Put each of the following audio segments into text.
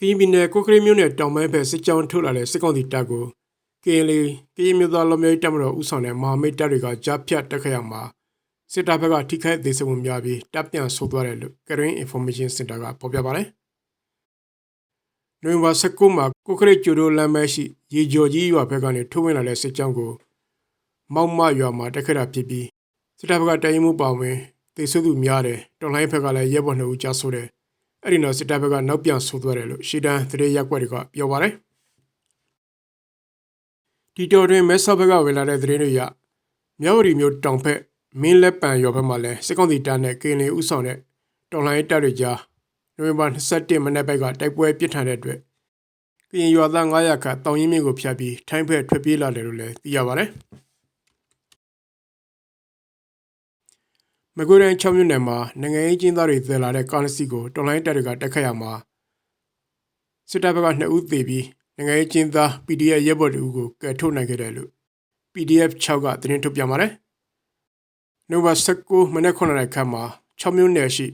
ကရင်ပြည်နယ်ကိုကရိမြို့နယ်တောင်ပိုင်းဘက်စစ်ကြောင်းထုတ်လာတဲ့စစ်ကောင်စီတပ်ကိုကရင်လေကရင်မျိုးသားလူမျိုးရေးတပ်မတော်ဦးဆောင်တဲ့မဟာမိတ်တပ်တွေကကြားဖြတ်တက်ခတ်ရမှာစစ်တပ်ဘက်ကထိခိုက်သေးဆုံးမှုများပြီးတပ်ပြန်ဆုတ်သွားတယ်လို့ Karen Information Center ကဖော်ပြပါတယ်။နိုဝင်ဘာ19မှာကိုကရိကျိုဒိုလမ်းမရှိရေကျော်ကြီးရွာဘက်ကနေထုတ်ဝင်လာတဲ့စစ်ကြောင်းကိုမောက်မရွာမှာတက်ခတ်တာဖြစ်ပြီးစစ်တပ်ဘက်ကတိုင်ရင်မှုပါဝင်သေဆုံးသူများတယ်တော်လိုင်းဘက်ကလည်းရဲဘော်နှစ်ဦးကြာဆိုတယ် အဲ့ဒီတော့စစ်တပ်ဘက်ကနောက်ပြန်ဆုတ်သွားတယ်လို့ရှီတန်သတင်းရက်ွက်တွေကပြောပါတယ်ဒီတော်တွင်မဲဆော့ဘက်ကဝင်လာတဲ့သတင်းတွေရမြောက်ရီမျိုးတောင်ဖက်မင်းလက်ပံရောဘက်မှာလည်းစစ်ကောင်စီတပ်နဲ့ကင်းလင်းဥဆောင်တဲ့တော်လိုင်းတပ်တွေကြားနိုဝင်ဘာ21မနေ့ဘက်ကတိုက်ပွဲပြစ်ထန်တဲ့အတွက်ကရင်ရွာသား900ခန့်တောင်ရင်မြင့်ကိုဖျက်ပြီးထိုင်းဖက်ထွက်ပြေးလာတယ်လို့လည်းသိရပါတယ် မကွေးတိုင်း6မြို့နယ်မှာနိုင်ငံရေးကျင်းသားတွေသယ်လာတဲ့ကားတစ်စီးကိုတော်လိုင်းတပ်တွေကတက်ခတ်ရမှာစစ်တပ်ဘက်က2ဦးသေပြီးနိုင်ငံရေးကျင်းသား PDF ရဲဘော်တို့ကိုကယ်ထုတ်နိုင်ခဲ့တယ်လို့ PDF 6ကသတင်းထုတ်ပြန်ပါတယ်။နိုဝင်ဘာ19မိနစ်9နာရီခန့်မှာ6မြို့နယ်ရှိ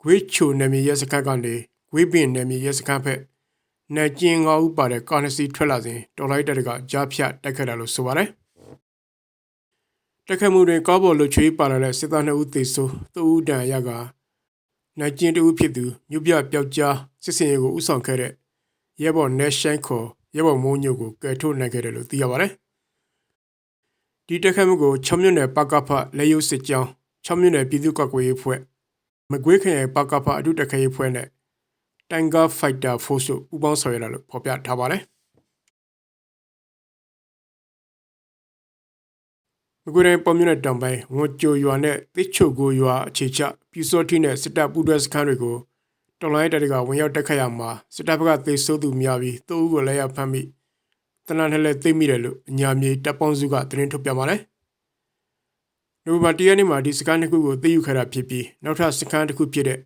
ဂွေးချိုနယ်မြေရဲစခန်းကနေဂွေးပင်နယ်မြေရဲစခန်းဖက်နယ်ကျင်း9ဦးပါတဲ့ကားတစ်စီးထွက်လာစဉ်တော်လိုင်းတပ်တွေကကြားဖြတ်တိုက်ခတ်တယ်လို့ဆိုပါတယ်။ တက်ခတ်မှုတွင်ကောဘော်လူချွေးပါလာတဲ့စစ်သား2ဦးသေဆုံး3ဦးဒဏ်ရာကနိုင်ကျင်း2ဦးဖြစ်သူမြို့ပြပျောက်ကြားစစ်စင်ရေးကိုဥဆောင်ခဲ့တဲ့ရဲဘော်နယ်ရှိုင်းခေါ်ရဲဘော်မိုးညိုကိုကယ်ထုတ်နိုင်ခဲ့တယ်လို့သိရပါတယ်။ဒီတက်ခတ်မှုကို6မြို့နယ်ပကဖလက်ရုပ်စစ်ကြောင်း6မြို့နယ်ပြည်သူ့ကောက်ကွယ်ရေးဖွဲ့မကွေးခရိုင်ပကဖအထူးတက်ခတ်ရေးဖွဲ့နဲ့တိုင်ဂါဖိုက်တာဖိုးစုပူးပေါင်းဆောင်ရွက်လာလို့ဖော်ပြထားပါတယ်။ မကွေးတိုင်းပေါ်မြို့နယ်တောင်ပိုင်းဝွန်ကြိုရွာနဲ့တစ်ချိုကိုရွာအခြေချပြူစောတိနဲ့စစ်တပ်ပူးတွဲစခန်းတွေကိုတော်လိုင်းတပ်တွေကဝင်ရောက်တက်ခတ်ရမှာစစ်တပ်ဘက်ကသေဆုံးသူများပြီးသူ့ဦးကိုလည်းရဖမ်းမိတနန်ထလည်းသိမိတယ်လို့အညာမြေတပ်ပေါင်းစုကသတင်းထုတ်ပြန်ပါတယ်။နိုဘာတရနေ့မှာဒီစခန်းတစ်ခုကိုသိယူခဲ့တာဖြစ်ပြီးနောက်ထပ်စခန်းတစ်ခုဖြစ်တဲ့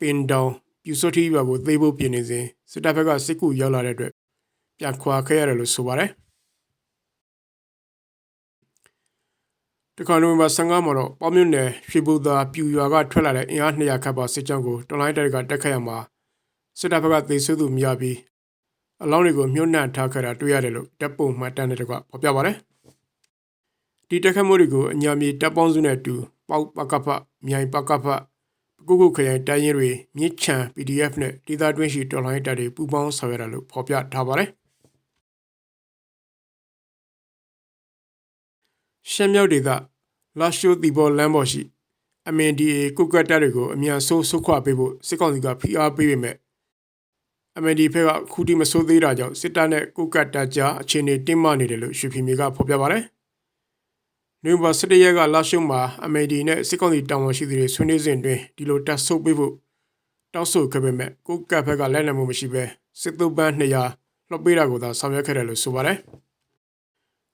ပင်တောင်ပြူစောတိရွာကိုသိဖို့ပြင်နေစဉ်စစ်တပ်ဘက်ကစစ်ကူရောက်လာတဲ့အတွက်ပြန်ခွာခဲ့ရတယ်လို့ဆိုပါတယ်။ တခါနိုဝင်ဘာ15မှာတော့ပေါမြို့နယ်ရွှေဘုသာပြူရွာကထွက်လာတဲ့အင်အား200ခန့်ပါစစ်ကြောင်းကိုတော်လိုင်းတပ်ကတက်ခတ်ရမှာစစ်တပ်ဘက်ကသေဆုံးသူများပြီးအလောင်းတွေကိုမြုပ်နှံထားခဲ့တာတွေ့ရတယ်လို့တပ်ပုံမှတ်တမ်းတွေကဖော်ပြပါတယ်။ဒီတက်ခတ်မှုတွေကိုအညာမြေတပ်ပေါင်းစုနဲ့အတူပေါပကဖမြိုင်ပကဖကုကုခရိုင်တိုင်းရင်တွေမြစ်ချံ PDF နဲ့ဒေသတွင်းရှိတော်လိုင်းတပ်တွေပူးပေါင်းဆောင်ရွက်တာလို့ဖော်ပြထားပါတယ်။ ရှမ်းမြောက်ဒေသလာရှိုတီဘောလမ်းပေါ်ရှိ MNDA ကုကတ်တပ်တွေကိုအမြန်ဆုံးဆုတ်ခွာပေးဖို့စစ်ကောင်စီကဖိအားပေးပေမဲ့ MND ဘက်ကခုထိမဆိုးသေးတာကြောင့်စစ်တပ်နဲ့ကုကတ်တပ်ကြားအခြေအနေတင်းမာနေတယ်လို့ရွှေဖီမြေကဖော်ပြပါတယ်။နိုဝင်ဘာ17ရက်ကလာရှိုမှာ MND နဲ့စစ်ကောင်စီတာဝန်ရှိသူတွေဆွေးနွေးစဉ်တွင်ဒီလိုတပ်ဆုတ်ပေးဖို့တောင်းဆိုခဲ့ပေမဲ့ကုကတ်ဘက်ကလက်နက်မှုမရှိဘဲစစ်သုံးပန်း200လှုပ်ပေးတာကိုသာဆောင်ရွက်ခဲ့တယ်လို့ဆိုပါတယ်။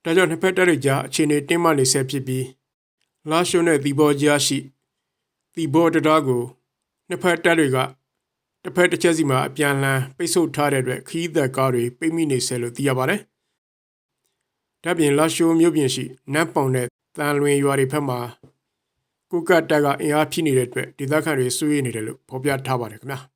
ဒါကြောင့်နှစ်ဖက်တပ်တွေကြားအခြေအနေတင်းမာနေဆဲဖြစ်ပြီးလာရှိုနဲ့ဒီဘောကြားရှိဒီဘောတရာကိုနှစ်ဖက်တပ်တွေကတစ်ဖက်တစ်ချက်စီမှာအပြန်လန်းပိတ်ဆို့ထားတဲ့အတွက်ခီးသက်ကားတွေပိတ်မိနေဆဲလို့သိရပါတယ်။ဒါပြင်လာရှိုမြို့ပြင်ရှိနတ်ပောင်နဲ့တန်လွင်ရွာတွေဖက်မှာကုကတ်တပ်ကအင်အားဖြည့်နေတဲ့အတွက်ဒေသခံတွေစိုးရိမ်နေတယ်လို့ဖော်ပြထားပါတယ်ခင်ဗျာ။